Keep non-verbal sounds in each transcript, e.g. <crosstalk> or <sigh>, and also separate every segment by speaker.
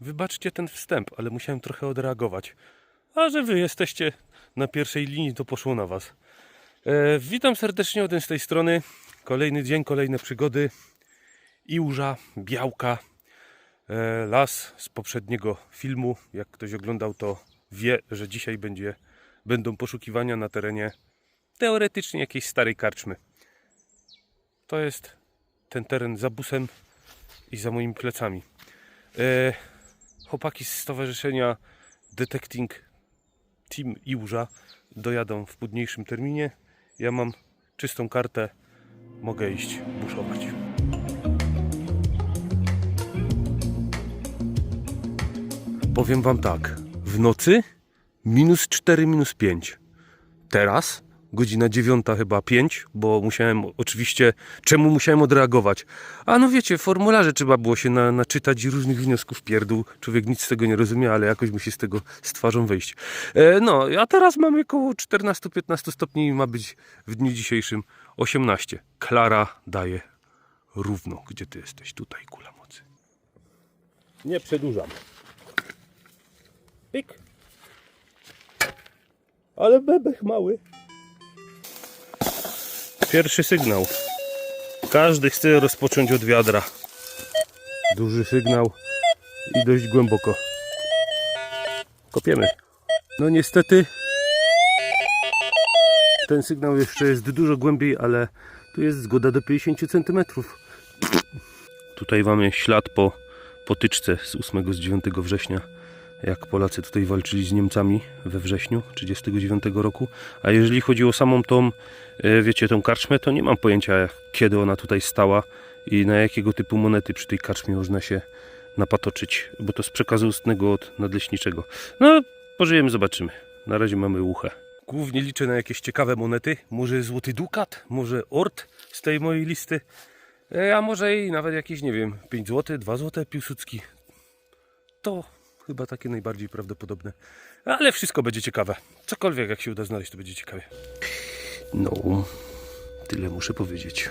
Speaker 1: Wybaczcie ten wstęp, ale musiałem trochę odreagować. A że wy jesteście na pierwszej linii, to poszło na was. E, witam serdecznie Odyn z tej strony. Kolejny dzień, kolejne przygody. Iłża, Białka, e, las z poprzedniego filmu. Jak ktoś oglądał, to wie, że dzisiaj będzie, będą poszukiwania na terenie teoretycznie jakiejś starej karczmy. To jest ten teren za busem i za moimi plecami. E, chłopaki z stowarzyszenia Detecting Team Iłża dojadą w późniejszym terminie. Ja mam czystą kartę, mogę iść buszować. Powiem wam tak, w nocy minus 4, minus 5. Teraz godzina 9 chyba 5, bo musiałem oczywiście, czemu musiałem odreagować? A no wiecie, formularze trzeba było się na, naczytać różnych wniosków pierdół. Człowiek nic z tego nie rozumie, ale jakoś musi z tego z twarzą wyjść. E, no, a teraz mamy około 14-15 stopni i ma być w dniu dzisiejszym 18. Klara daje równo. Gdzie ty jesteś? Tutaj kula mocy. Nie przedłużam. Pik. Ale bebech mały. Pierwszy sygnał. Każdy chce rozpocząć od wiadra. Duży sygnał i dość głęboko. Kopiemy. No niestety ten sygnał jeszcze jest dużo głębiej, ale tu jest zgoda do 50 cm. Tutaj mamy ślad po potyczce z 8 z 9 września jak Polacy tutaj walczyli z Niemcami we wrześniu 1939 roku. A jeżeli chodzi o samą tą, e, wiecie, tą karczmę, to nie mam pojęcia, kiedy ona tutaj stała i na jakiego typu monety przy tej karczmie można się napatoczyć, bo to z przekazu ustnego od nadleśniczego. No, pożyjemy, zobaczymy. Na razie mamy ucha. Głównie liczę na jakieś ciekawe monety. Może złoty dukat, może ort z tej mojej listy. E, A może i nawet jakieś, nie wiem, 5 zł, 2 zł, Piłsudski. To chyba takie najbardziej prawdopodobne. Ale wszystko będzie ciekawe. Cokolwiek jak się uda znaleźć, to będzie ciekawe. No, tyle muszę powiedzieć.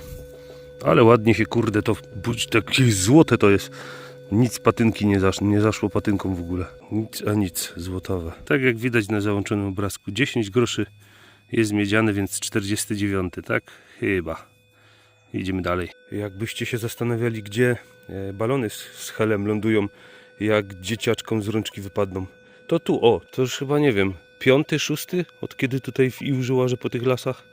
Speaker 1: Ale ładnie się, kurde, to budź- takie złote to jest. Nic patynki nie, zasz, nie zaszło patynką w ogóle. Nic, a nic złotowe. Tak jak widać na załączonym obrazku. 10 groszy jest miedziany, więc 49, tak? Chyba. Idziemy dalej. Jakbyście się zastanawiali, gdzie e, balony z helem lądują, jak dzieciaczkom z rączki wypadną, to tu, o, to już chyba nie wiem, piąty, szósty, od kiedy tutaj w Iłży łażę po tych lasach?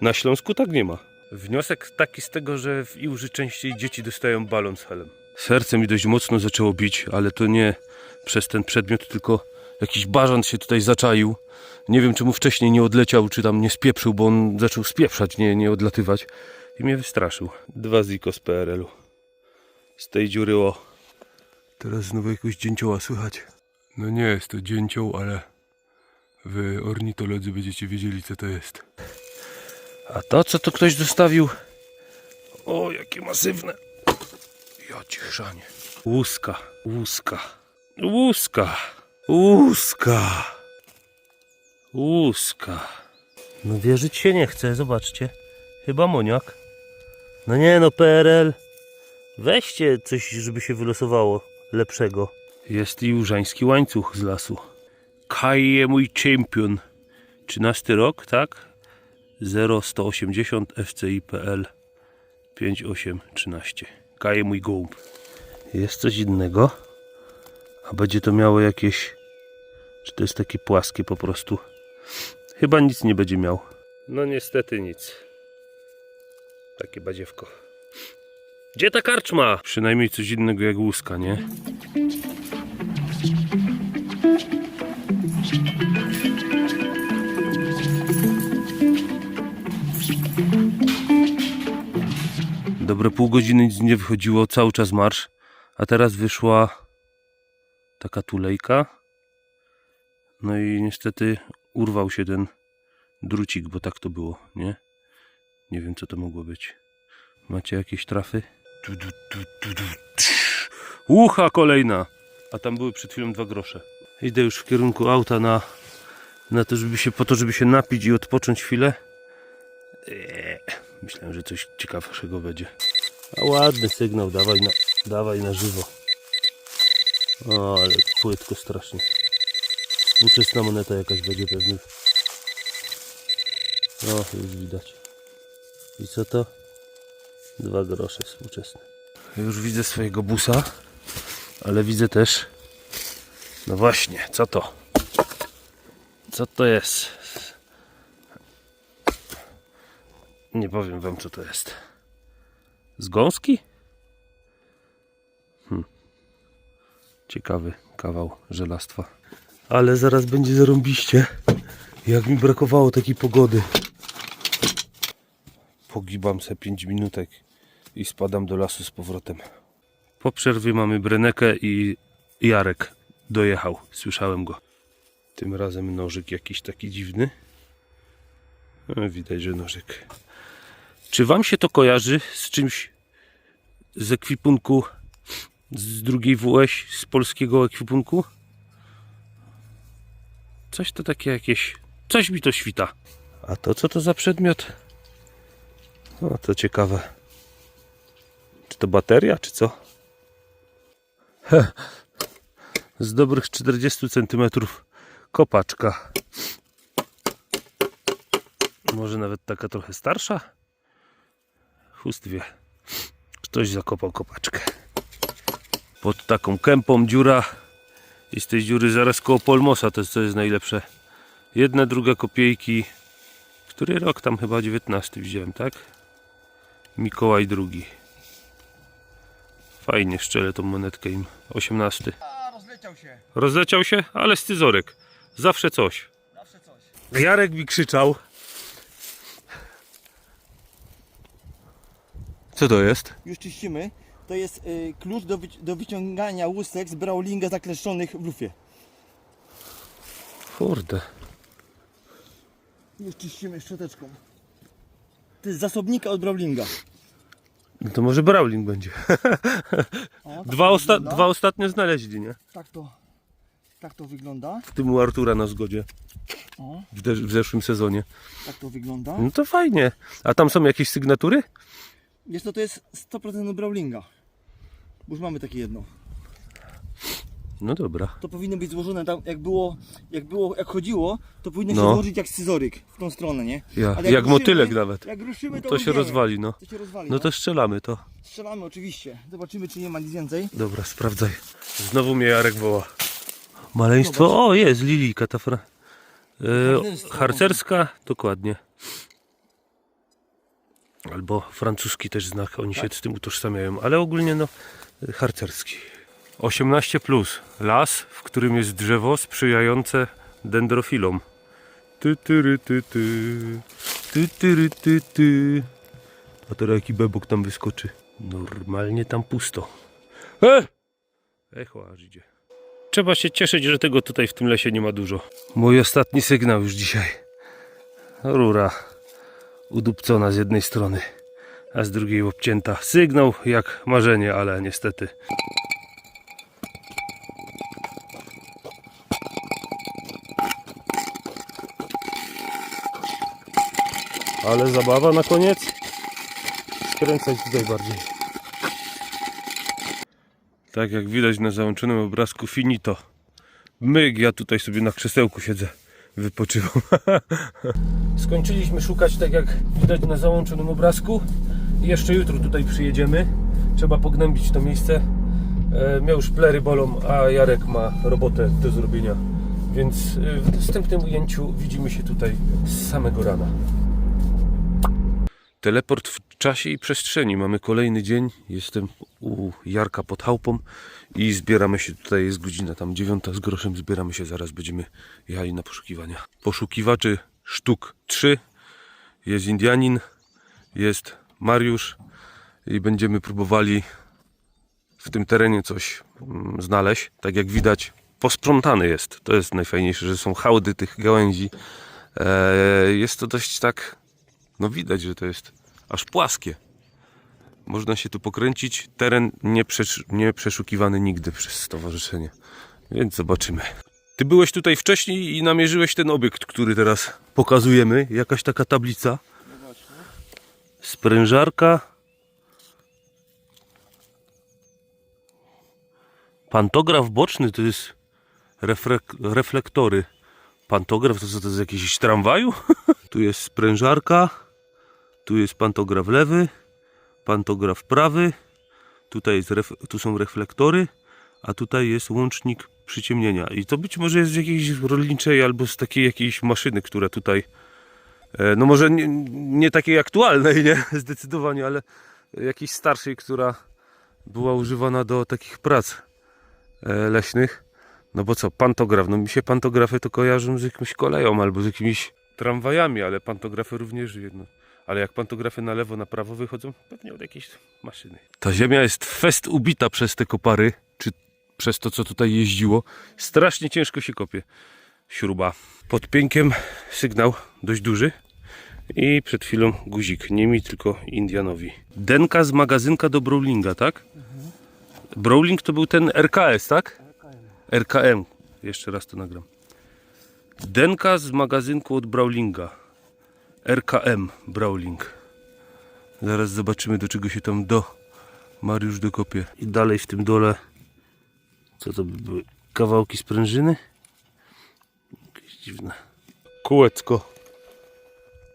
Speaker 1: Na Śląsku tak nie ma. Wniosek taki z tego, że w Iłży częściej dzieci dostają balon z helem. Serce mi dość mocno zaczęło bić, ale to nie przez ten przedmiot, tylko jakiś bażant się tutaj zaczaił. Nie wiem, czemu wcześniej nie odleciał, czy tam nie spieprzył, bo on zaczął spieprzać, nie, nie odlatywać. I mnie wystraszył. Dwa ziko z PRL-u. Z tej dziury o. Teraz znowu jakoś dzięcioła słychać. No nie jest to dzięcioł, ale wy ornitolodzy będziecie wiedzieli co to jest. A to co tu ktoś zostawił? O, jakie masywne. Ja ci chrzanie. Łuska, łuska, łuska, łuska, łuska. No wierzyć się nie chce, zobaczcie. Chyba moniak. No nie no, PRL. Weźcie coś, żeby się wylosowało lepszego. Jest i różański łańcuch z lasu. Kaje mój champion. 13 rok, tak? 0180 FCI.pl 5813. Kaje mój gołąb. Jest coś innego? A będzie to miało jakieś... Czy to jest takie płaskie po prostu? Chyba nic nie będzie miał. No niestety nic. Takie badziewko. Gdzie ta karczma? Przynajmniej coś innego jak łuska, nie? Dobre pół godziny nic nie wychodziło, cały czas marsz. A teraz wyszła taka tulejka. No i niestety urwał się ten drucik, bo tak to było, nie? Nie wiem co to mogło być. Macie jakieś trafy? Tu, tu, tu, tu, tu. Ucha kolejna. A tam były przed chwilą dwa grosze. Idę już w kierunku auta na, na to, żeby się, po to, żeby się napić i odpocząć chwilę. Eee, myślałem, że coś ciekawszego będzie. A ładny sygnał, dawaj na, dawaj na żywo. O, ale płytko strasznie. Współczesna moneta jakaś będzie pewnie. O, już widać. I co to? Dwa grosze współczesne. Już widzę swojego busa, ale widzę też. No właśnie, co to? Co to jest? Nie powiem wam, co to jest. Z gąski? Hmm. Ciekawy kawał żelastwa. Ale zaraz będzie zarąbiście. Jak mi brakowało takiej pogody. Pogibam se 5 minutek i spadam do lasu z powrotem. Po przerwie mamy Brenekę i Jarek dojechał. Słyszałem go. Tym razem nożyk jakiś taki dziwny. E, Widać, że nożyk. Czy wam się to kojarzy z czymś z ekwipunku z drugiej WS, z polskiego ekwipunku? Coś to takie jakieś. Coś mi to świta. A to co to za przedmiot? No to ciekawe. To bateria, czy co? <laughs> Z dobrych 40 cm kopaczka. Może nawet taka trochę starsza? Chust wie. Ktoś zakopał kopaczkę. Pod taką kępą dziura i z tej dziury zaraz koło Polmosa to jest, co jest najlepsze. Jedna, druga kopiejki. Który rok tam chyba 19 widziałem, tak? Mikołaj drugi. Fajnie szczelę tą monetkę im. 18.
Speaker 2: A, rozleciał się.
Speaker 1: Rozleciał się, ale scyzorek. Zawsze coś.
Speaker 2: Zawsze coś.
Speaker 1: Jarek mi krzyczał. Co to jest?
Speaker 2: Już czyścimy. To jest y, klucz do, wyci- do wyciągania łusek z brawlinga zakleszczonych w lufie.
Speaker 1: Kurde.
Speaker 2: Już czyścimy szczoteczką. To jest zasobnika od brawlinga.
Speaker 1: No to może Brawling będzie.
Speaker 2: O, tak
Speaker 1: Dwa,
Speaker 2: to
Speaker 1: osta
Speaker 2: wygląda.
Speaker 1: dwa ostatnio znaleźli, nie?
Speaker 2: Tak to, tak to wygląda.
Speaker 1: W tym u Artura na zgodzie.
Speaker 2: O,
Speaker 1: W, de- w zeszłym sezonie.
Speaker 2: tak to wygląda.
Speaker 1: No to fajnie. A tam są jakieś sygnatury?
Speaker 2: Wiesz co, to jest 100% brawlinga. Bo już mamy takie jedno.
Speaker 1: No dobra.
Speaker 2: To powinno być złożone tam, jak było, jak było, jak chodziło, to powinno
Speaker 1: No.
Speaker 2: się złożyć jak scyzoryk w tą stronę, nie?
Speaker 1: Ja,
Speaker 2: Ale
Speaker 1: jak motylek nawet.
Speaker 2: Jak ruszymy, to,
Speaker 1: To się rozwali, no.
Speaker 2: To się rozwali.
Speaker 1: No to strzelamy to.
Speaker 2: Strzelamy oczywiście. Zobaczymy, czy nie ma nic więcej.
Speaker 1: Dobra, sprawdzaj. Znowu mnie Jarek woła. Maleństwo? O, jest Lilika, ta fra... E,
Speaker 2: Harcerstwo.
Speaker 1: harcerska? Dokładnie. Albo francuski też znak, oni się z tym utożsamiają, ale ogólnie no e, harcerski. 18 plus. Las, w którym jest drzewo sprzyjające dendrofilom. Ty, tyry, ty, ty. Ty, tyry, ty, ty. A teraz jaki bebok tam wyskoczy. Normalnie tam pusto. E! Echo aż idzie. Trzeba się cieszyć, że tego tutaj w tym lesie nie ma dużo. Mój ostatni sygnał już dzisiaj. Rura udupcona z jednej strony, a z drugiej obcięta. Sygnał jak marzenie, ale niestety. Ale zabawa na koniec. Skręcać tutaj bardziej. Tak jak widać na załączonym obrazku finito. Myk, ja tutaj sobie na krzesełku siedzę. Wypoczywam. <laughs> Skończyliśmy szukać tak jak widać na załączonym obrazku. Jeszcze jutro tutaj przyjedziemy. Trzeba pognębić to miejsce. E, miał już plery bolą, a Jarek ma robotę do zrobienia. Więc e, w następnym ujęciu widzimy się tutaj z samego rana. Teleport w czasie i przestrzeni. Mamy kolejny dzień. Jestem u Jarka pod chałupą i zbieramy się tutaj. Jest godzina tam dziewiąta z groszem. Zbieramy się. Zaraz będziemy jechali na poszukiwania. Poszukiwaczy sztuk 3. Jest Indianin, jest Mariusz i będziemy próbowali w tym terenie coś mm, znaleźć. Tak jak widać, posprzątany jest. To jest najfajniejsze, że są hałdy tych gałęzi. E, jest to dość tak no widać, że to jest aż płaskie. Można się tu pokręcić. Teren nie, przesz- nie przeszukiwany nigdy przez stowarzyszenie. Więc zobaczymy. Ty byłeś tutaj wcześniej i namierzyłeś ten obiekt, który teraz pokazujemy. Jakaś taka tablica. Sprężarka. Pantograf boczny to jest reflek- reflektory. Pantograf to co to jest jakiś tramwaju? <laughs> tu jest sprężarka. Tu jest pantograf lewy. Pantograf prawy. Tutaj jest tu są reflektory. A tutaj jest łącznik przyciemnienia. I to być może jest z jakiejś rolniczej albo z takiej jakiejś maszyny, która tutaj E, No może nie, nie takiej aktualnej, nie? <laughs> Zdecydowanie, ale jakiejś starszej, która była używana do takich prac e, leśnych. No bo co, pantograf, no mi się pantografy to kojarzą z jakąś koleją albo z jakimiś tramwajami, ale pantografy również jedno. Ale jak pantografy na lewo, na prawo wychodzą, pewnie od jakiejś maszyny. Ta ziemia jest fest ubita przez te kopary, czy przez to, co tutaj jeździło. Strasznie ciężko się kopie śruba. Pod piękiem sygnał dość duży i przed chwilą guzik. Nie mi, tylko Indianowi. Denka z magazynka do Brawlinga, tak? Brawling to był ten RKS, tak? RKM. Jeszcze raz to nagram. Denka z magazynku od Brawlinga. RKM Brawling. Zaraz zobaczymy do czego się tam do Mariusz dokopie. I dalej w tym dole co to by były? Kawałki sprężyny? Jakieś dziwne. Kółecko.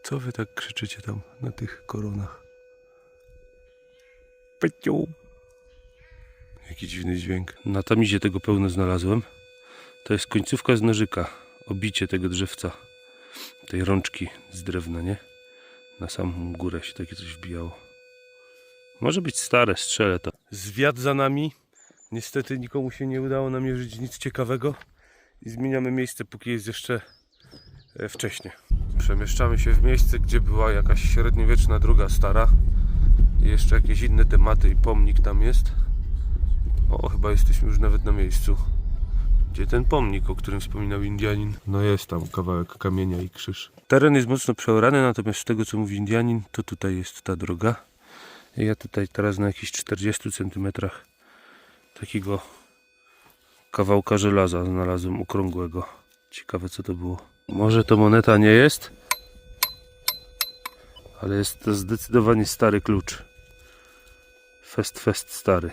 Speaker 1: Co wy tak krzyczycie tam na tych koronach? Pyciu. Jaki dziwny dźwięk. Na tamizie tego pełno znalazłem. To jest końcówka z nożyka. Obicie tego drzewca. Tej rączki z drewna, nie? Na samą górę się takie coś wbijało. Może być stare, strzelę to. Zwiat za nami. Niestety nikomu się nie udało namierzyć nic ciekawego. I zmieniamy miejsce, póki jest jeszcze e, wcześnie. Przemieszczamy się w miejsce, gdzie była jakaś średniowieczna droga stara. I jeszcze jakieś inne tematy i pomnik tam jest. O, chyba jesteśmy już nawet na miejscu. Gdzie ten pomnik, o którym wspominał Indianin? No jest tam kawałek kamienia i krzyż. Teren jest mocno przeorany, natomiast z tego co mówi Indianin, to tutaj jest ta droga. I ja tutaj teraz na jakichś 40 cm takiego kawałka żelaza znalazłem okrągłego. Ciekawe co to było. Może to moneta nie jest, ale jest to zdecydowanie stary klucz. Fest, fest stary.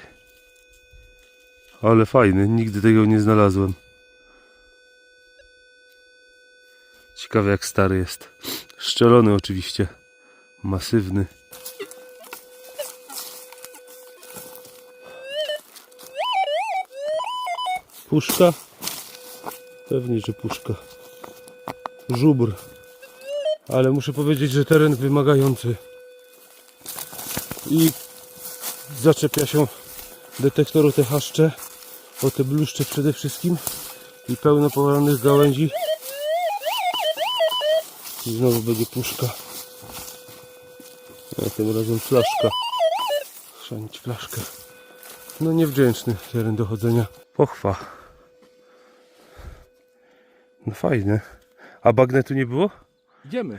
Speaker 1: Ale fajny, nigdy tego nie znalazłem. Ciekawe jak stary jest. Szczelony oczywiście. Masywny. Puszka? Pewnie, że puszka. Żubr. Ale muszę powiedzieć, że teren wymagający. I zaczepia się detektoru te haszcze, o te bluszcze przede wszystkim i pełno powalonych gałęzi. I znowu będzie puszka. A tym razem flaszka. Chrzanić flaszkę. No niewdzięczny teren dochodzenia. Pochwa. No fajne. A bagnetu nie było?
Speaker 3: Idziemy.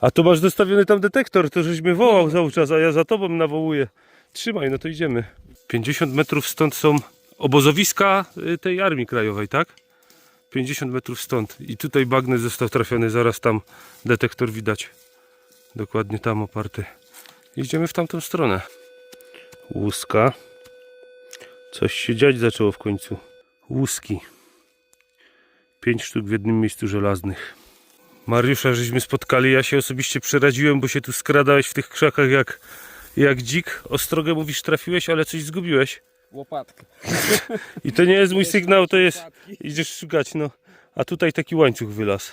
Speaker 1: A tu masz dostawiony tam detektor, to żeś mnie wołał cały czas, a ja za tobą nawołuję. Trzymaj, no to idziemy. 50 metrów stąd są obozowiska y, tej Armii Krajowej, tak? 50 metrów stąd. I tutaj bagnet został trafiony, zaraz tam detektor widać. Dokładnie tam oparty. Idziemy w tamtą stronę. Łuska. Coś się dziać zaczęło w końcu. Łuski. Pięć sztuk w jednym miejscu żelaznych. Mariusza żeśmy spotkali, ja się osobiście przeraziłem, bo się tu skradałeś w tych krzakach jak, jak dzik. Ostrogę mówisz trafiłeś, ale coś zgubiłeś.
Speaker 3: Łopatkę.
Speaker 1: I to nie jest mój sygnał, to jest... Idziesz szukać, no. A tutaj taki łańcuch wylazł.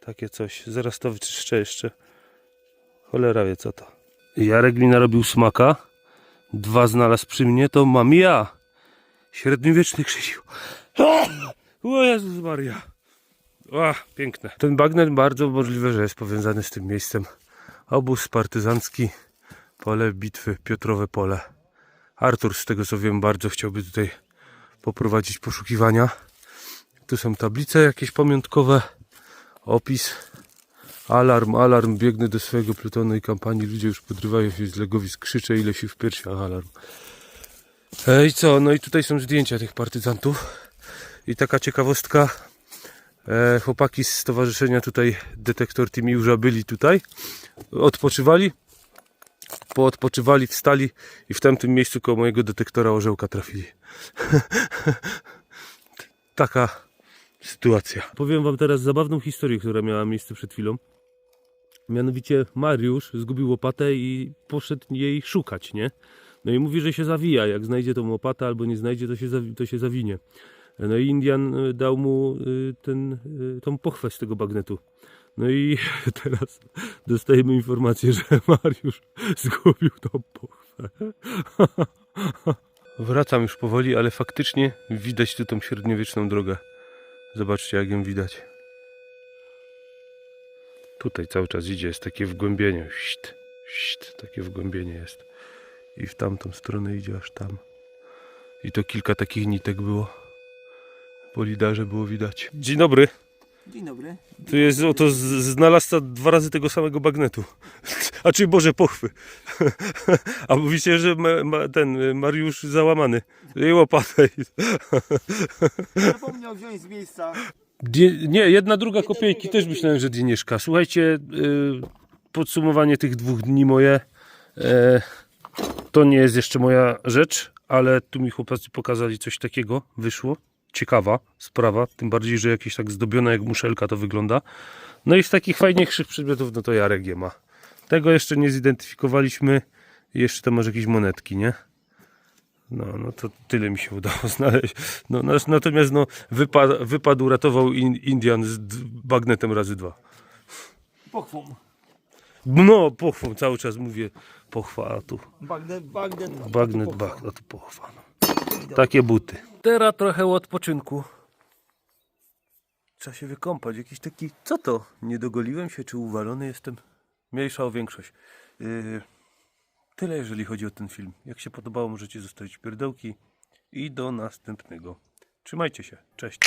Speaker 1: Takie coś. Zaraz to wyczyszczę jeszcze. Cholera wie co to. Jarek mi narobił smaka. Dwa znalazł przy mnie, to mam ja. Średniowieczny Krzysiu. O Jezus Maria. O, piękne. Ten bagnet bardzo możliwe, że jest powiązany z tym miejscem. Obóz partyzancki, pole bitwy, Piotrowe Pole. Artur, z tego co wiem, bardzo chciałby tutaj poprowadzić poszukiwania. Tu są tablice jakieś pamiątkowe, opis, Alarm, alarm, biegnę do swojego plutonu i kampanii. Ludzie już podrywają się z legowisk, krzyczę ile się w piersiach, alarm. I co? No i tutaj są zdjęcia tych partyzantów. I taka ciekawostka. E, chłopaki z stowarzyszenia tutaj Detektor już byli tutaj. Odpoczywali. Poodpoczywali, wstali i w tamtym miejscu koło mojego detektora orzełka trafili. <laughs> Taka sytuacja. Powiem wam teraz zabawną historię, która miała miejsce przed chwilą. Mianowicie Mariusz zgubił łopatę i poszedł jej szukać, nie? No i mówi, że się zawija. Jak znajdzie tą łopatę albo nie znajdzie, to się, to się zawinie. No i Indian y, dał mu y, ten, y, tą pochwę z tego bagnetu. No i <laughs> teraz dostajemy informację, że <laughs> Mariusz zgubił tą pochwę. <laughs> Wracam już powoli, ale faktycznie widać tu tą średniowieczną drogę. Zobaczcie, jak ją widać. Tutaj cały czas idzie, jest takie wgłębienie. Szt, szt, takie wgłębienie jest. I w tamtą stronę idzie aż tam. I to kilka takich nitek było. Po lidarze było widać. Dzień dobry.
Speaker 2: Dzień dobry.
Speaker 1: Tu jest oto z- znalazca dwa razy tego samego bagnetu. <laughs> A czy Boże pochwy. <laughs> A mówicie, że ma, ma, ten y, Mariusz załamany. I łopatę. <laughs>
Speaker 2: Zapomniał wziąć z miejsca.
Speaker 1: Die, nie, jedna druga kopiejki też myślałem, że Dienieszka. Słuchajcie, y, podsumowanie tych dwóch dni moje. E, to nie jest jeszcze moja rzecz, ale tu mi chłopacy pokazali coś takiego. Wyszło. Ciekawa sprawa, tym bardziej, że jakieś tak zdobione jak muszelka to wygląda. No i z takich fajniejszych przedmiotów, no to Jarek je ma. Tego jeszcze nie zidentyfikowaliśmy. Jeszcze tam może jakieś monetki, nie? No, no to tyle mi się udało <laughs> znaleźć. No, natomiast no, wypad, wypad uratował in, Indian z bagnetem razy dwa.
Speaker 2: Pochwą.
Speaker 1: No, pochwą, cały czas mówię pochwa, a tu
Speaker 2: Bagnet, bagnet.
Speaker 1: bagnet, bag, a tu pochwa. No. Takie buty. Teraz trochę odpoczynku. Trzeba się wykąpać. Jakiś taki, co to? Nie dogoliłem się, czy uwalony jestem? Mniejsza o większość. Yy, tyle, jeżeli chodzi o ten film. Jak się podobało, możecie zostawić pierdołki i do następnego. Trzymajcie się. Cześć.